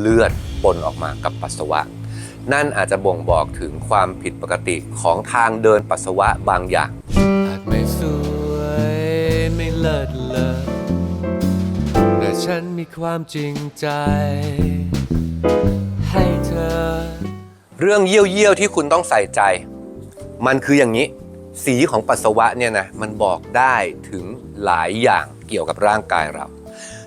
เลือดปนออกมากับปัสสาวะ นั่นอาจจะบ่งบอกถึงความผิดปกติของทางเดินปัสสาวะบางอย่าง อาจไม่สวยไม่เลิศเลอแต่ฉันมีความจริงใจ ให้เธอ เรื่องเยี่ยวเยี่ยวๆที่คุณต้องใส่ใจ มันคืออย่างนี้ สีของปัสสาวะเนี่ยนะมันบอกได้ถึงหลายอย่างเกี่ยวกับร่างกายเรา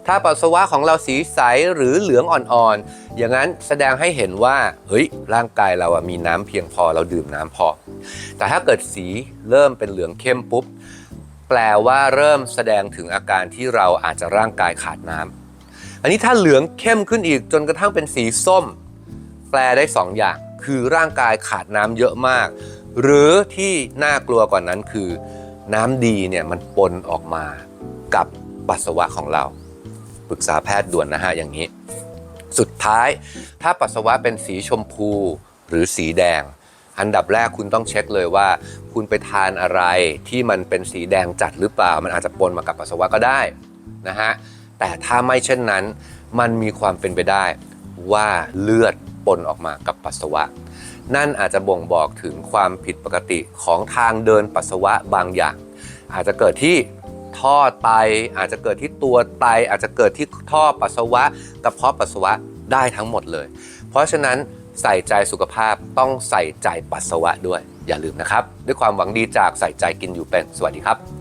ถ้าปัสสาวะของเราสีใสหรือเหลืองอ่อนๆ อย่างนั้นแสดงให้เห็นว่า เฮ้ย ร่างกายเราอะมีน้ำเพียงพอเราดื่มน้ำพอ แต่ถ้าเกิดสีเริ่มเป็นเหลืองเข้มปุ๊บ แปลว่าเริ่มแสดงถึงอาการที่เราอาจจะร่างกายขาดน้ำอันนี้ถ้าเหลืองเข้มขึ้นอีกจนกระทั่งเป็นสีส้ม แปลได้สองอย่าง คือร่างกายขาดน้ำเยอะมาก หรือที่น่ากลัวกว่านั้นคือ น้ำดีเนี่ยมันปนออกมากับปัสสาวะของเรา ปรึกษาแพทย์ด่วนนะฮะอย่างนี้ สุดท้ายถ้าปัสสาวะเป็นสีชมพูหรือสีแดง อันดับแรกคุณต้องเช็คเลยว่า คุณไปทานอะไรที่มันเป็นสีแดงจัดหรือเปล่า มันอาจจะปนมากับปัสสาวะก็ได้นะฮะแต่ถ้าไม่เช่นนั้น มันมีความเป็นไปได้ว่าเลือดปนออกมากับปัสสาวะ นั่นอาจจะบ่งบอกถึงความผิดปกติของทางเดินปัสสาวะบางอย่าง อาจจะเกิดที่ ท่อไต อาจจะเกิดที่ตัวไต อาจจะเกิดที่ท่อปัสสาวะกระเพาะปัสสาวะได้ทั้งหมดเลย เพราะฉะนั้นใส่ใจสุขภาพต้องใส่ใจปัสสาวะด้วย อย่าลืมนะครับ ด้วยความหวังดีจากใส่ใจกินอยู่เป็นสวัสดีครับ